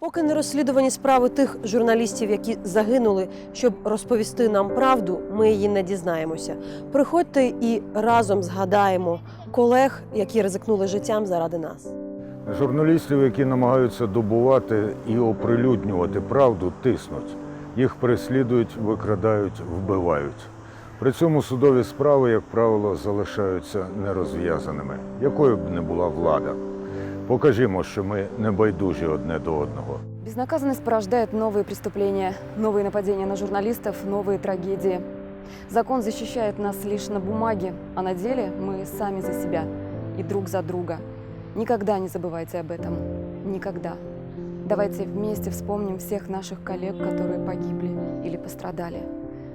Поки не розслідувані справи тих журналістів, які загинули, щоб розповісти нам правду, ми її не дізнаємося. Приходьте і разом згадаємо колег, які ризикнули життям заради нас. Журналістів, які намагаються добувати і оприлюднювати правду, тиснуть. Їх переслідують, викрадають, вбивають. При цьому судові справи, як правило, залишаються нерозв'язаними, якою б не була влада. Покажімо, що ми не байдужі одне до одного. Безнаказанность порождает новые преступления, новые нападения на журналистов, новые трагедии. Закон защищает нас лишь на бумаге, а на деле мы сами за себя и друг за друга. Никогда не забывайте об этом. Никогда. Давайте вместе вспомним всех наших коллег, которые погибли или пострадали.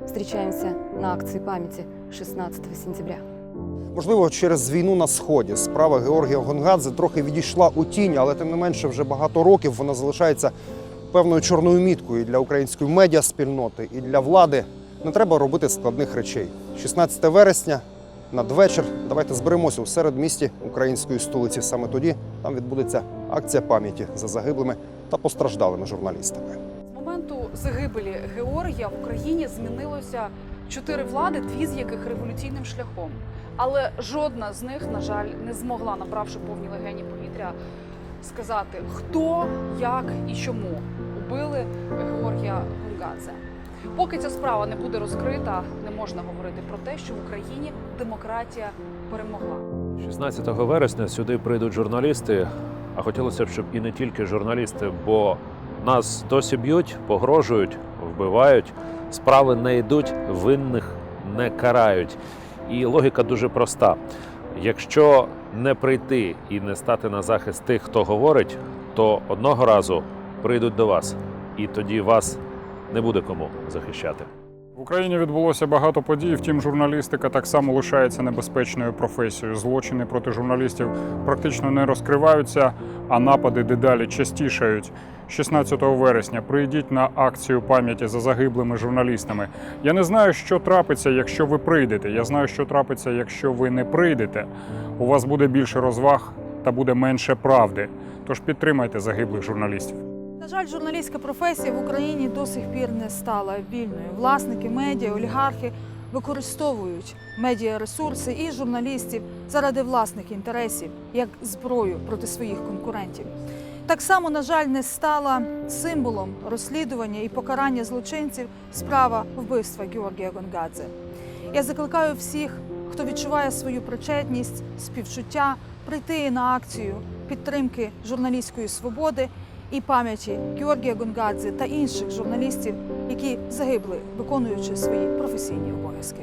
Встречаемся на акции памяти 16 сентября. Можливо, через війну на сході справа Георгія Гонгадзе трохи відійшла у тінь, але тим не менше вже багато років вона залишається певною чорною міткою і для української медіаспільноти, і для влади. Не треба робити складних речей. 16 вересня надвечір. Давайте зберемося у середмісті української столиці. Саме тоді там відбудеться акція пам'яті за загиблими та постраждалими журналістами. З моменту загибелі Георгія в Україні змінилося чотири влади, дві з яких революційним шляхом. Але жодна з них, на жаль, не змогла, набравши повні легені повітря, сказати, хто, як і чому убили Георгія Гунгадзе. Поки ця справа не буде розкрита, не можна говорити про те, що в Україні демократія перемогла. 16 вересня сюди прийдуть журналісти, а хотілося б, щоб і не тільки журналісти, бо нас досі б'ють, погрожують, вбивають, справи не йдуть, винних не карають. І логіка дуже проста: якщо не прийти і не стати на захист тих, хто говорить, то одного разу прийдуть до вас, і тоді вас не буде кому захищати. В Україні відбулося багато подій. Втім, журналістика так само лишається небезпечною професією. Злочини проти журналістів практично не розкриваються, а напади дедалі частішають. 16 вересня прийдіть на акцію пам'яті за загиблими журналістами. Я не знаю, що трапиться, якщо ви прийдете. Я знаю, що трапиться, якщо ви не прийдете. У вас буде більше розваг та буде менше правди. Тож підтримайте загиблих журналістів. На жаль, журналістська професія в Україні до сих пір не стала вільною. Власники медіа, олігархи використовують медіаресурси і журналістів заради власних інтересів як зброю проти своїх конкурентів. Так само, на жаль, не стала символом розслідування і покарання злочинців справа вбивства Георгія Гонгадзе. Я закликаю всіх, хто відчуває свою причетність, співчуття, прийти на акцію підтримки журналістської свободи і пам'яті Георгія Гонгадзе та інших журналістів, які загибли, виконуючи свої професійні обов'язки.